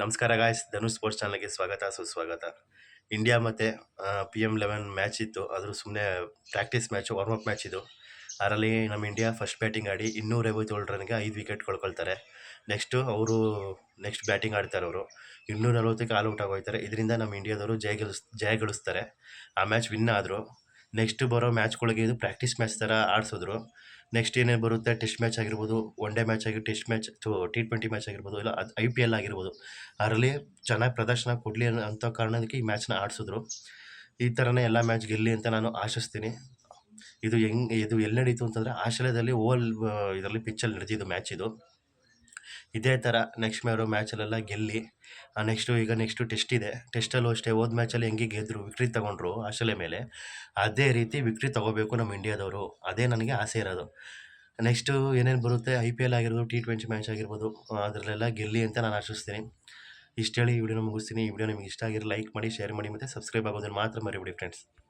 ನಮಸ್ಕಾರ guys Dhanush sports ಚಾನಲ್ಗೆ ಸ್ವಾಗತ, ಸುಸ್ವಾಗತ. ಇಂಡಿಯಾ ಮತ್ತು ಪಿ ಎಂ ಲೆವೆನ್ ಮ್ಯಾಚ್ ಇತ್ತು. ಅದ್ರ ಸುಮ್ಮನೆ practice match warm up match ಇದು. ಅದರಲ್ಲಿ ನಮ್ಮ ಇಂಡಿಯಾ ಫಸ್ಟ್ ಬ್ಯಾಟಿಂಗ್ ಆಡಿ ಇನ್ನೂರ ಐವತ್ತೇಳು ರನ್ಗೆ ಐದು ವಿಕೆಟ್ ಕಳ್ಕೊಳ್ತಾರೆ ನೆಕ್ಸ್ಟು ಅವರು ನೆಕ್ಸ್ಟ್ ಬ್ಯಾಟಿಂಗ್ ಆಡ್ತಾರೆ ಅವರು. ಇನ್ನೂರ ನಲ್ವತ್ತಕ್ಕೆ ಆಲ್ ಔಟ್ ಆಗೋಯ್ತಾರೆ. ಇದರಿಂದ ನಮ್ಮ ಇಂಡಿಯಾದವರು ಜಯ ಗೆಲ್ಲಿಸ್ ಜಯ ಗಳಿಸ್ತಾರೆ ಆ ಮ್ಯಾಚ್ ವಿನ್ ಆದರು. ನೆಕ್ಸ್ಟ್ ಬರೋ ಮ್ಯಾಚ್ಗಳಿಗೆ ಇದು ಪ್ರಾಕ್ಟೀಸ್ ಮ್ಯಾಚ್ ಥರ ಆಡಿಸಿದ್ರು. ನೆಕ್ಸ್ಟ್ ಏನೇನು ಬರುತ್ತೆ ಟೆಸ್ಟ್ ಮ್ಯಾಚ್ ಆಗಿರ್ಬೋದು ಒನ್ ಡೇ ಮ್ಯಾಚ್ ಆಗಿ test match T twenty match ಆಗಿರ್ಬೋದು, ಇಲ್ಲ ಅದು ಐ ಪಿ ಎಲ್ ಆಗಿರ್ಬೋದು, ಅದರಲ್ಲಿ ಚೆನ್ನಾಗಿ ಪ್ರದರ್ಶನ ಕೊಡಲಿ ಅಂತ ಕಾರಣಕ್ಕೆ ಈ ಮ್ಯಾಚ್ನ ಆಡಿಸಿದ್ರು. ಈ ಥರನೇ ಎಲ್ಲ ಮ್ಯಾಚ್ ಗೆಲ್ಲಿ ಅಂತ ನಾನು ಆಶಿಸ್ತೀನಿ. ಇದು ಹೆಂಗೆ, ಇದು ಎಲ್ಲಿ ನಡೀತು ಅಂತಂದರೆ ಆಶ್ರಯದಲ್ಲಿ ಓವಲ್, ಇದರಲ್ಲಿ ಪಿಚ್ಚಲ್ಲಿ ನಡೆದಿದ್ದು ಮ್ಯಾಚ್ ಇದು. ಇದೇ ಥರ ನೆಕ್ಸ್ಟ್ ಮ್ಯಾರು ಮ್ಯಾಚಲ್ಲೆಲ್ಲ ಗೆಲ್ಲಿ ನೆಕ್ಸ್ಟು ಈಗ ನೆಕ್ಸ್ಟು ಟೆಸ್ಟ್ ಇದೆ. ಟೆಸ್ಟಲ್ಲೂ ಅಷ್ಟೇ, ಹೋದ ಮ್ಯಾಚಲ್ಲಿ ಹೆಂಗೆ ಗೆದ್ದರು ವಿಕ್ಟ್ರಿ ತಗೊಂಡ್ರು ಆಸ್ಟ್ರೇಲಿಯಾ ಮೇಲೆ, ಅದೇ ರೀತಿ ವಿಕ್ಟ್ರಿ ತಗೋಬೇಕು ನಮ್ಮ ಇಂಡಿಯಾದವರು. ಅದೇ ನನಗೆ ಆಸೆ ಇರೋದು. ನೆಕ್ಸ್ಟು ಏನೇನು ಬರುತ್ತೆ ಐ ಪಿ ಎಲ್ ಆಗಿರ್ಬೋದು ಟಿ ಟ್ವೆಂಟಿ ಮ್ಯಾಚ್ ಆಗಿರ್ಬೋದು, ಅದರಲ್ಲೆಲ್ಲ ಗೆಲ್ಲಿ ಅಂತ ನಾನು ಆಶಿಸ್ತೀನಿ. ಇಷ್ಟು ಹೇಳಿ ಈ ವಿಡಿಯೋನ ಮುಗಿಸ್ತೀನಿ. ಈ ವಿಡಿಯೋ ನಿಮಗೆ ಇಷ್ಟ ಆಗಿರೋ ಲೈಕ್ ಮಾಡಿ ಶೇರ್ ಮಾಡಿ ಮತ್ತು ಸಬ್ಸ್ಕ್ರೈಬ್ ಆಗೋದನ್ನು ಮಾತ್ರ ಮರಿಬಿಡಿ ಫ್ರೆಂಡ್ಸ್